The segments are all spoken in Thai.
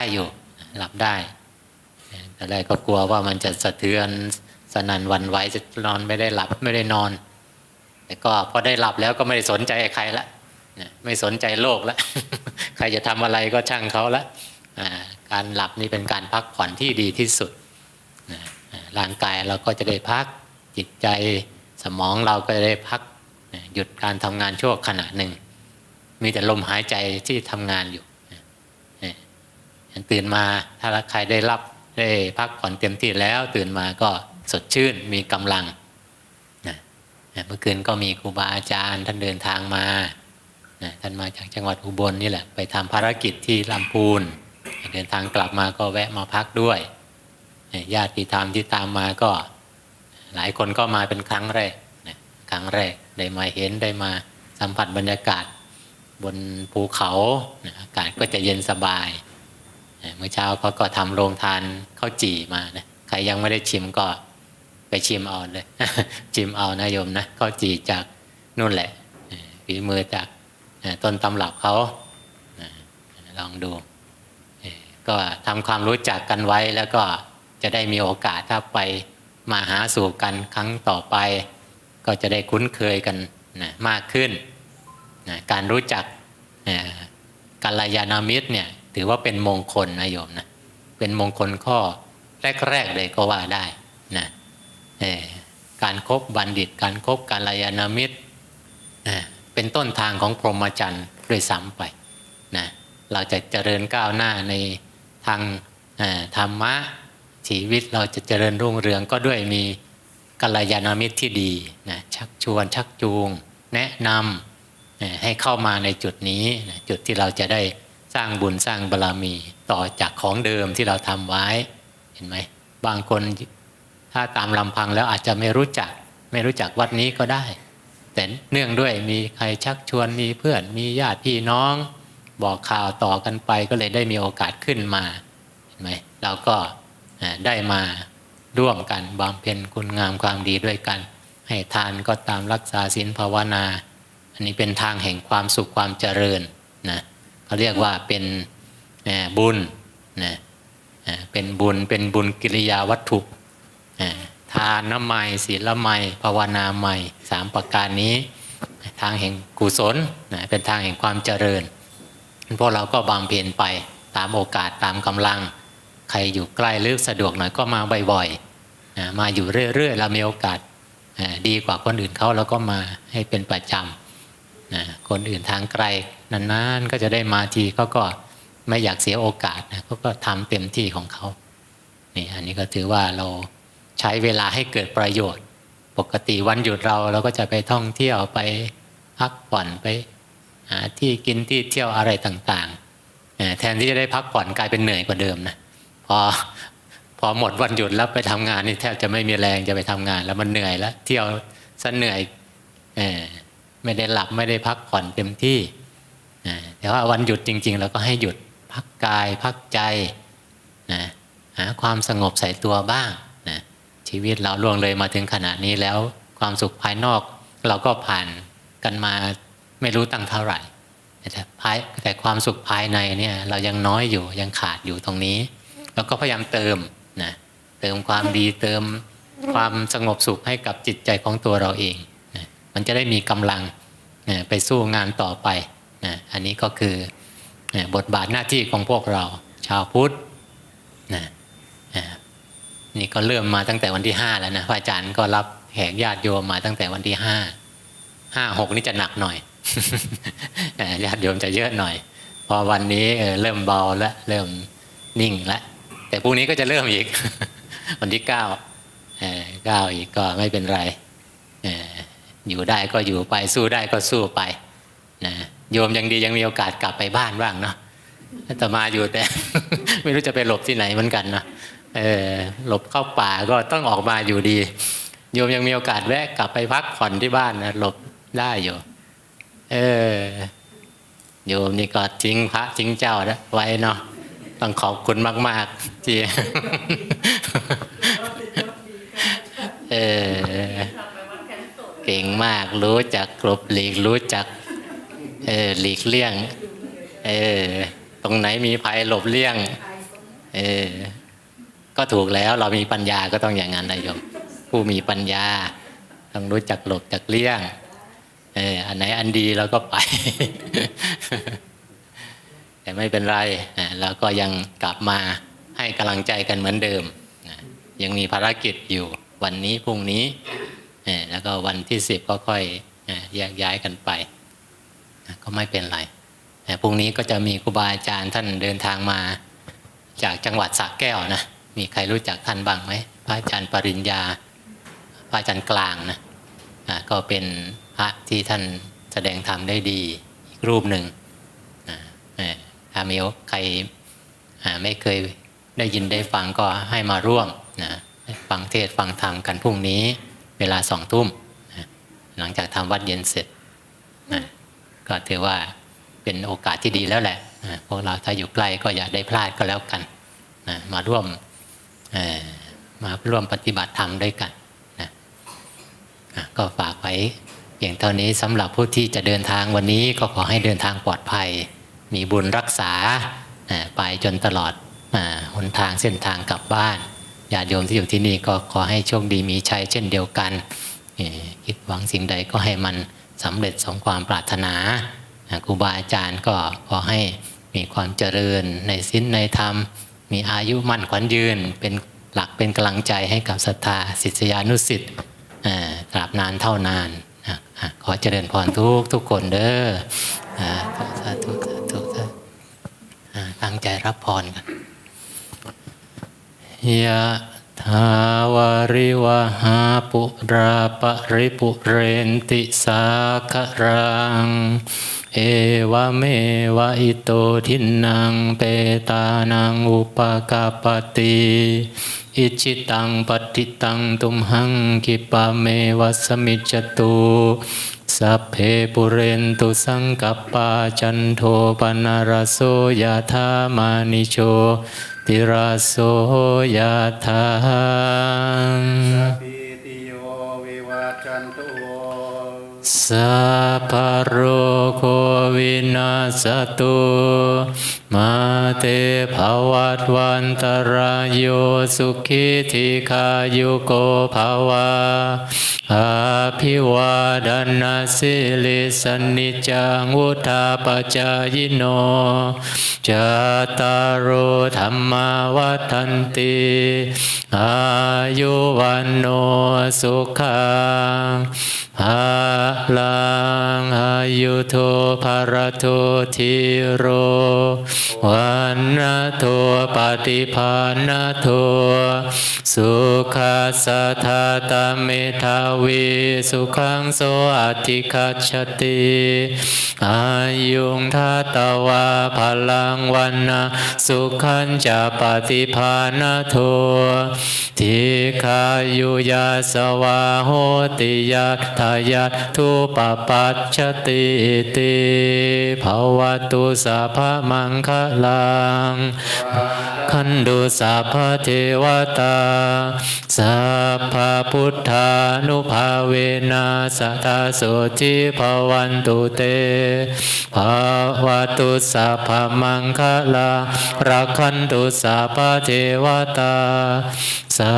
ได้อยู่หลับได้แต่แรกก็กลัวว่ามันจะสะเทือนสนันวันไหวจะนอนไม่ได้หลับไม่ได้นอน แต่ก็พอได้หลับแล้วก็ไม่ได้สนใจใครละไม่สนใจโลกละใครจะทำอะไรก็ช่างเขาละการหลับนี่เป็นการพักผ่อนที่ดีที่สุดร่างกายเราก็จะได้พักจิตใจสมองเราก็จะได้พักหยุดการทำงานชั่วขณะหนึ่ง มีแต่ลมหายใจที่ทำงานอยู่ ตื่นมาถ้าใครได้รับได้พักผ่อนเต็มที่แล้ว ตื่นมาก็สดชื่นมีกำลังนะเมื่อคืนก็มีครูบาอาจารย์ ท่านเดินทางมานะท่านมาจากจังหวัดอุบลนี่แหละไปทำภารกิจที่ลำพูนเดินทางกลับมาก็แวะมาพักด้วยญาติธรรมที่ตามมาก็ หลายคนก็มาเป็นครั้งแรกนะครั้งแรกได้มาเห็นได้มาสัมผัสบรรยากาศบนภูเขาอากาศก็จะเย็นสบาย เมื่อเช้าเขาก็ทำโรงทานข้าวจี่มานะใครยังไม่ได้ชิมก็ไปชิมเอาเลยชิมเอานะโยมนะข้าวจี่จากนู่นแหละฝีมือจากต้นตำรับเขาลองดูก็ทำความรู้จักกันไว้แล้วก็จะได้มีโอกาสถ้าไปมาหาสู่กันครั้งต่อไป ก็จะได้คุ้นเคยกันนะมากขึ้นนะการรู้จักกัลยาณมิตรเนี่ย ถือว่าเป็นมงคลนะโยมนะเป็นมงคลข้อแรกๆเลยก็ว่าได้นะการครบบัณฑิตการครบกัลยามิตรนะเป็นต้นทางของพรหมจรรย์ด้วยซ้ำไปนะเราจะเจริญก้าวหน้าในทางธรรมะชีวิตเราจะเจริญรุ่งเรืองก็ด้วยมีกัลยาณมิตรที่ดีนะชักชวนชักจูง แนะนำให้เข้ามาในจุดนี้จุดที่เราจะได้ สร้างบุญสร้างบารรมีต่อจากของเดิมที่เราทำไว้ เห็นไหมบางคนถ้าตามลำพังแล้วอาจจะไม่รู้จัก ไม่รู้จักวัดนี้ก็ได้ แต่เนื่องด้วยมีใครชักชวนมีเพื่อนมีญาติพี่น้อง บอกข่าวต่อกันไปก็เลยได้มีโอกาสขึ้นมาเห็นไหมเราก็ได้มาร่วมกันบำเพ็ญคุณงามความดีด้วยกัน ให้ทานก็ตามรักษาศีลภาวนา อันนี้เป็นทางแห่งความสุขความเจริญนะ เขาเรียกว่าเป็นบุญนะเป็นบุญเป็นบุญกิริยาวัตถุทานน้ำไมศีลไมภาวนาไมสามประการนี้ ทางแห่งกุศลนะเป็นทางแห่งความเจริญพวกเราก็บำเพ็ญไปตามโอกาสตามกำลัง ใครอยู่ใกล้หรือสะดวกหน่อยก็มาบ่อยๆมาอยู่เรื่อยๆเรามีโอกาสดีกว่าคนอื่นเขาเราก็มาให้เป็นประจำ นะคนอื่นทางไกลนานๆก็จะได้มาทีเขาก็ไม่อยากเสียโอกาสนะเขาก็ทำเต็มที่ของเขานี่อันนี้ก็ถือว่าเราใช้เวลาให้เกิดประโยชน์ ปกติวันหยุดเราเราก็จะไปท่องเที่ยวไปพักผ่อนไปหาที่กินที่เที่ยวอะไรต่างๆ แทนที่จะได้พักผ่อนกลายเป็นเหนื่อยกว่าเดิมนะพอพอหมดวันหยุดแล้วไปทำงานนี่แทบจะไม่มีแรงจะไปทำงาน แล้วมันเหนื่อยแล้ว เที่ยวซะเหนื่อยเออ ไม่ได้หลับไม่ได้พักผ่อนเต็มที่นะแต่ว่าวันหยุดจริง ๆ เราก็ให้หยุดพักกายพักใจนะหาความสงบใส่ตัวบ้างนะชีวิตเราล่วงเลยมาถึงขนาดนี้แล้วความสุขภายนอกเราก็ผ่านกันมาไม่รู้ตั้งเท่าไหร่แต่ภายแต่ความสุขภายในเนี่ยเรายังน้อยอยู่ยังขาดอยู่ตรงนี้ เราก็พยายามเติมนะเติมความดีเติมความสงบสุขให้กับจิตใจของตัวเราเอง มันจะได้มีกำลังไปสู้งานต่อไปนะอันนี้ก็คือบทบาทหน้าที่ของพวกเราชาวพุทธนะนี่ก็เริ่มมาตั้งแต่วันที่ห้าแล้วนะพระอาจารย์ก็รับแขกญาติโยมมาตั้งแต่วันที่ห้าห้าหกนี่จะหนักหน่อยญาติโยมจะเยอะหน่อย พอวันนี้เริ่มเบาแล้วเริ่มนิ่งแล้วแต่พรุ่งนี้ก็จะเริ่มอีก วันที่เก้าเก้าอีกก็ไม่เป็นไร อยู่ได้ก็อยู่ไปสู้ได้ก็สู้ไปนะโยมยังดียังมีโอกาสกลับไปบ้านบ้างเนาะแต่มาอยู่แต่ ไม่รู้จะไปหลบที่ไหนเหมือนกันเนาะเออหลบเข้าป่าก็ต้องออกมาอยู่ดี โยมยังมีโอกาสแวะกลับไปพักผ่อนที่บ้านนะหลบได้อยู่ เออโยมนี่ก็ทิ้งพระทิ้งเจ้านะไว้เนาะต้องขอบคุณมาก ๆ ที่เออ เก่งมาก รู้จักกลบหลีกรู้จักเออหลีกเลี่ยงเออตรงไหนมีภัยหลบเลี่ยงเออก็ถูกแล้วเรามีปัญญาก็ต้องอย่างนั้นนะโยมผู้มีปัญญาต้องรู้จักหลบจักเลี่ยงเอออันไหนอันดีเราก็ไป แต่ไม่เป็นไรนะเราก็ยังกลับมาให้กำลังใจกันเหมือนเดิมนะยังมีภารกิจอยู่วันนี้พรุ่งนี้ แล้วก็วันที่สิบก็ค่อยแยกย้ายกันไป ก็ไม่เป็นไรพรุ่งนี้ก็จะมีครูบาอาจารย์ท่านเดินทางมา จากจังหวัดสระแก้วนะ มีใครรู้จักท่านบ้างไหมพระอาจารย์ปริญญา พระอาจารย์กลางนะก็เป็นพระที่ท่านแสดงธรรมได้ดีอีกรูปหนึ่งอาเอ่อถ้ามีใครไม่เคยได้ยินได้ฟังก็ให้มาร่วมนะฟังเทศฟังธรรมกันพรุ่งนี้ เวลาสองทุ่มนะหลังจากทำวัดเย็นเสร็จนะก็ถือว่าเป็นโอกาสที่ดีแล้วแหละนะพวกเราถ้าอยู่ใกล้ก็อย่าได้พลาดก็แล้วกันนะมาร่วมมาร่วมปฏิบัติธรรมด้วยกันนะก็ฝากไว้เพียงเท่านี้สำหรับผู้ที่จะเดินทางวันนี้ก็ขอให้เดินทางปลอดภัย มีบุญรักษาไปจนตลอดหนทางเส้นทางกลับบ้าน ญาติโยมที่อยู่ที่นี่ก็ขอให้โชคดีมีชัยเช่นเดียวกัน คิดหวังสิ่งใดก็ให้มันสำเร็จสมความปรารถนาครูบาอาจารย์ก็ขอให้มีความเจริญในศีลในธรรม มีอายุมั่นขวัญยืน เป็นหลักเป็นกำลังใจให้กับศรัทธาศิษยานุสิษย์อ่าตราบนานเท่านานขอเจริญพรทุกทุกคนเด้อสาธุสาธุสาธุตั้งใจรับพรกัน ยะทาวาริวหาปุราปริปุเรนติสาคารัง เอวเมวะอิโตทินังเปตานังอุปกาปติอิจิตังปฏิตังตุมหังกิปะเมวะสมิจตุสัพเพปุเรนตุสังกัปปาจันโทปนารโสยธามานิโช ติราโสยธาสัพพิติโยวิวัจจันตุสัพพะโรโควินาสตุ มาเตภวัตวันตรายโยสุขิธิขายุโกภาวะอาภิวาดนาสิลิสนิจังวุธาปจายโนจตารโรธรรมาวัฏันติอายุวันโนสุขังภาลังอายุโทภารโททิโรวันนาโทปฏิภาณโทสุขัสสะทาตาเมทาวีสุขังโสอธิคัจฉติอายุงทัตตวาพลังวันนาสุขันจะปฏิภาณโททิขายุยาสวาโหติยาทายาทุปปัจฉติติภาวตุสัพพมังคลังขันดุสัพพเทวตาสัพพพุทธานุภาเวนัสตาโสทิภวันตุเตภาวตุสัพพมังคลังรักขันตุสัพพเทวตาสั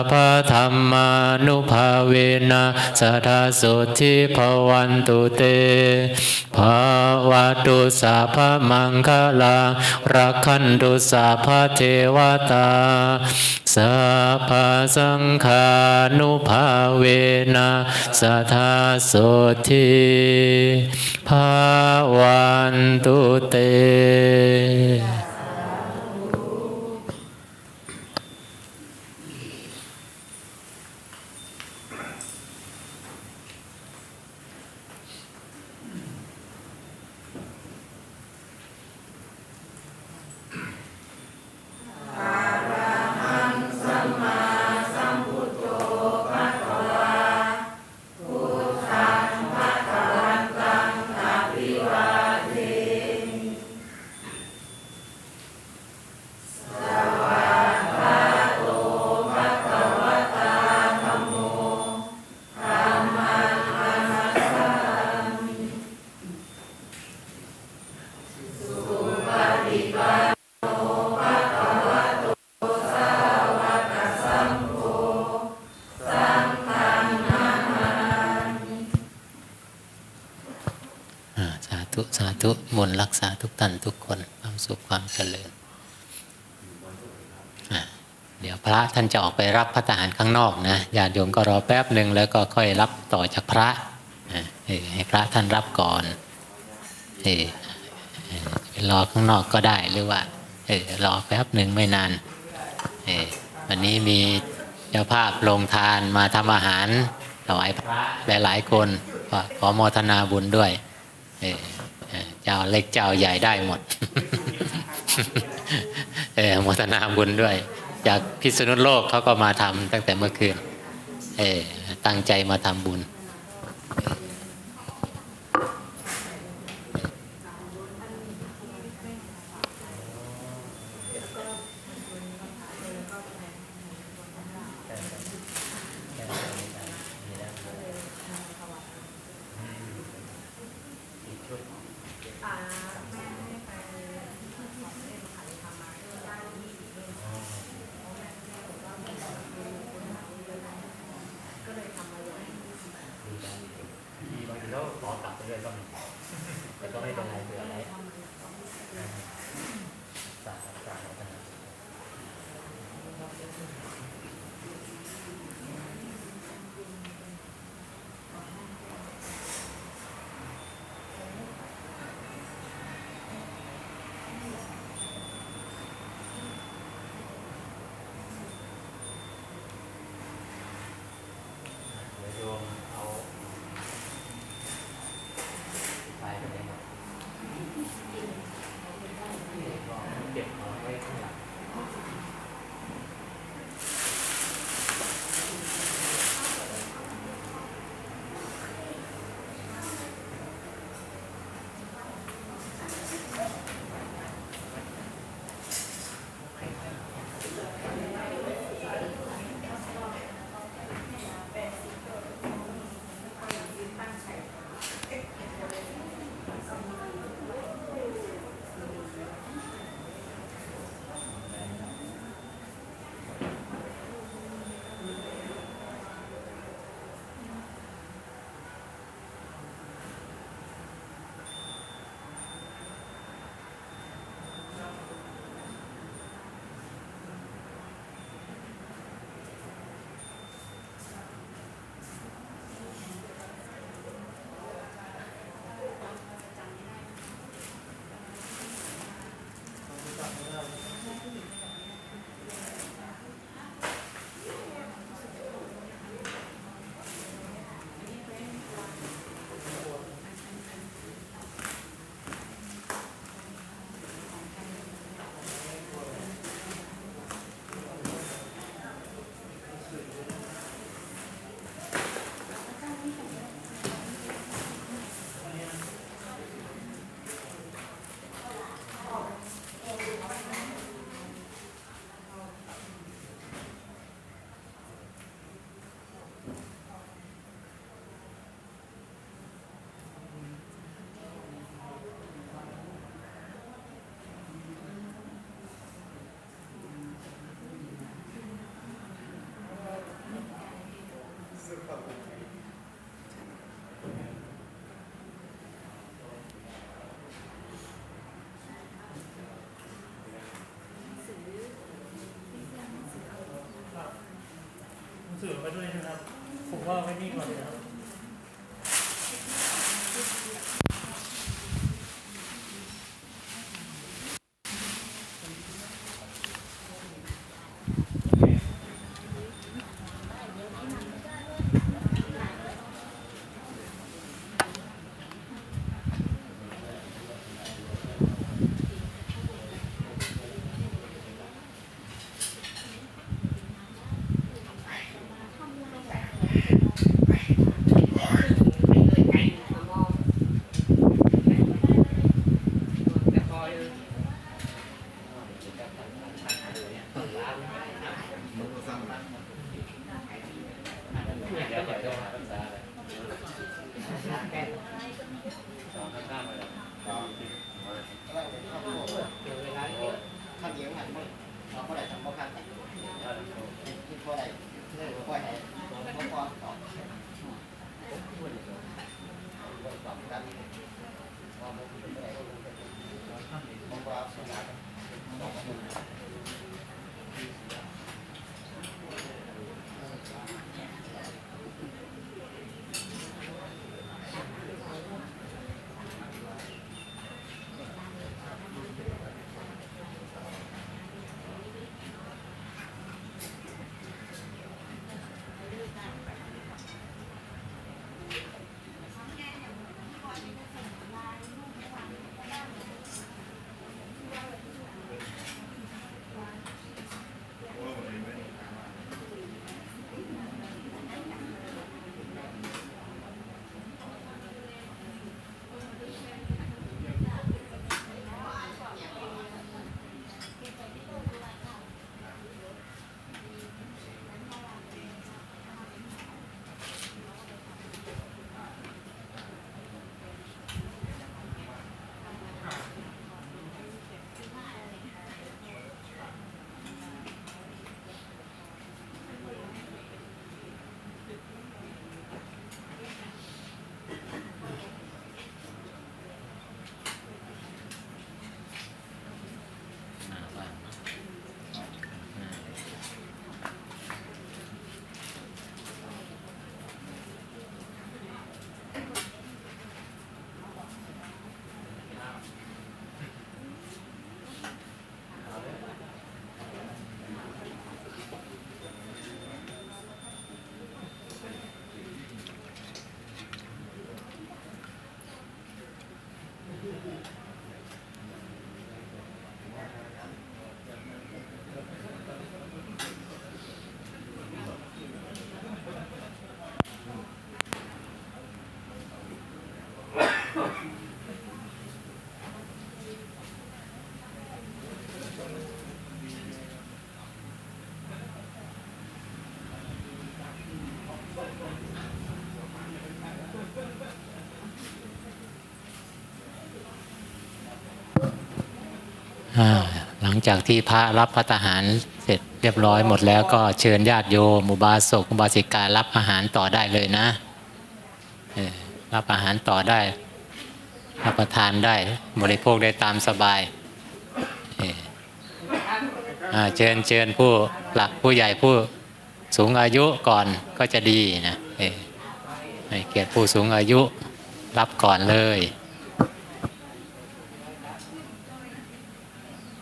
พพธรรมานุภาเวนะสัทธาโสทิภวันตุเตภาวตุสัพพมังคลังรักขันตุสาพเทวตาสัพพสังขานุภาเวนะสัทธาโสทิภาวันตุเต นรักษาทุกท่านทุกคนความสุขความเจริญเดี๋ยวพระท่านจะออกไปรับพระทหารข้างนอกนะญาติโยมก็รอแป๊บหนึ่งแล้วก็ค่อยรับต่อจากพระให้พระท่านรับก่อนเออรอข้างนอกก็ได้หรือว่ารอแป๊บหนึ่งไม่นานวันนี้มีเจ้าภาพลงทานมาทำอาหารถวายพระหลายๆคนขอโมทนาบุญด้วย เจ้าเล็กเจ้าใหญ่ได้หมด เออมทนาบุญด้วย จากพิษณุโลกเขาก็มาทำตั้งแต่เมื่อคืน เออตั้งใจมาทำบุญ สือไปด้วยนะครับ ผมว่าไว้นี่ก่อนนะครับ จากที่พระรับพระทหารเสร็จเรียบร้อยหมดแล้วก็เชิญญาติโยมอุบาสกอุบาสิการับอาหารต่อได้เลยนะรับอาหารต่อได้ รับประทานได้บริโภคได้ตามสบายเชิญเชิญผู้หลักผู้ใหญ่ผู้สูงอายุก่อนก็จะดีนะเออให้เกียรติผู้สูงอายุรับก่อนเลย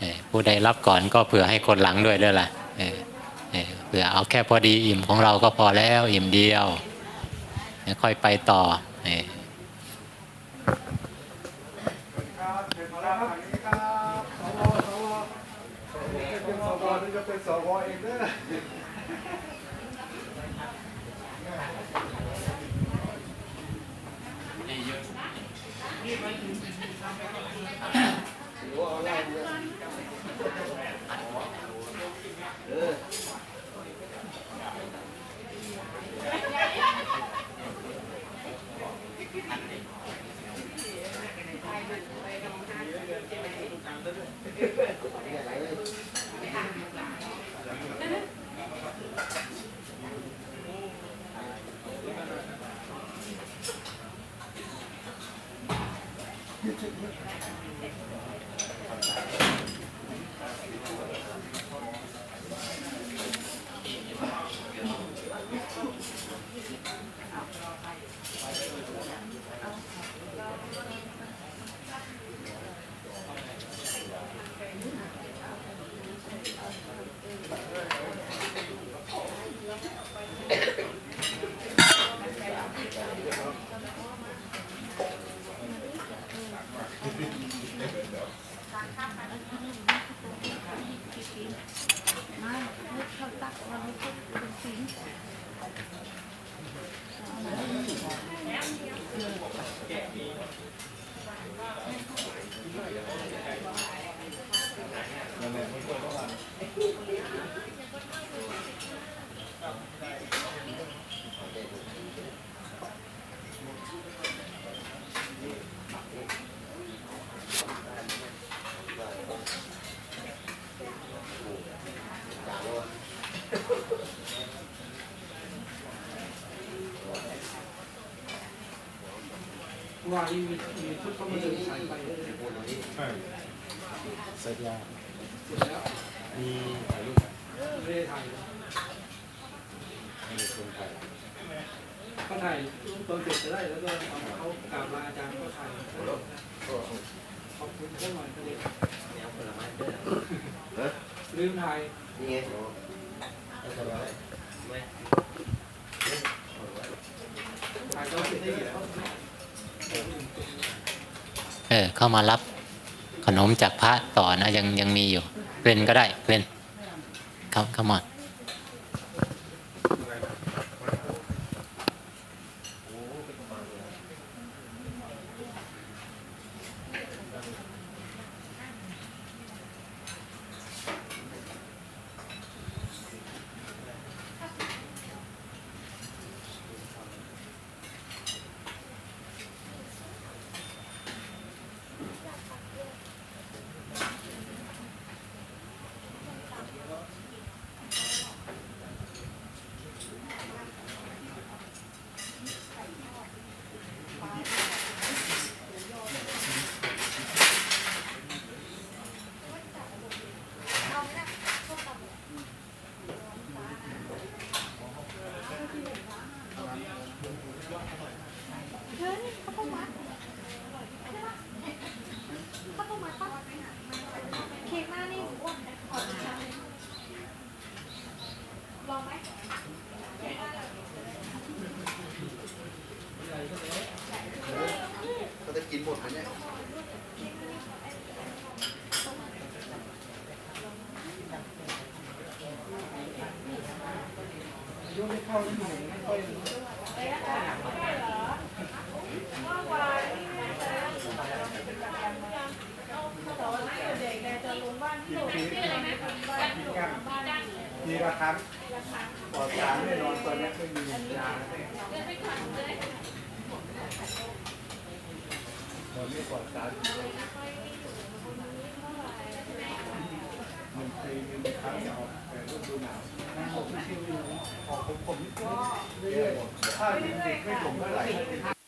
เออ ผู้ใดรับก่อนก็เผื่อให้คนหลังด้วยด้วยล่ะเเเผื่อเอาแค่พอดีอิ่มของเราก็พอแล้วอิ่มเดียว ค่อยไปต่อเป็นพระทางนี้ครับสวสวเป็นสวนี่จะ เออ มีมีมีชุดเขามาเดินสายไปเสร็จแล้วเสร็จแล้วมีถ่ายรูปไหมไม่ได้ถ่ายไม่มีคนถ่ายเขาถ่ายตอนเสร็จจะได้แล้วก็เอาเขากราบลาอาจารย์ก็ถ่ายขอบคุณเพื่อนหน่อยก็เลยลืมถ่ายถ่ายตอนเสร็จได้แล้ว เออเข้ามารับขนมจากพระต่อนะยังยังมีอยู่เล่นก็ได้เล่นครับเข้ามา เค้กหน้านี่อ้วนอ่อนนะลองไหม เขาจะกินหมดไหม เนี่ยอายุไม่เข้าที่ไหนไม่ค่อยทีละคังปลอดสารแน่นอนตอนนี้ไม่มียา ตอนนี้ปลอดสารหนึ่งปีหนึ่งครั้งจะออกแต่ฤดูหนาวออกชิวอยู่ออกผมก็เรื่อยๆถ้าเด็กไม่ผมเท่าไหร่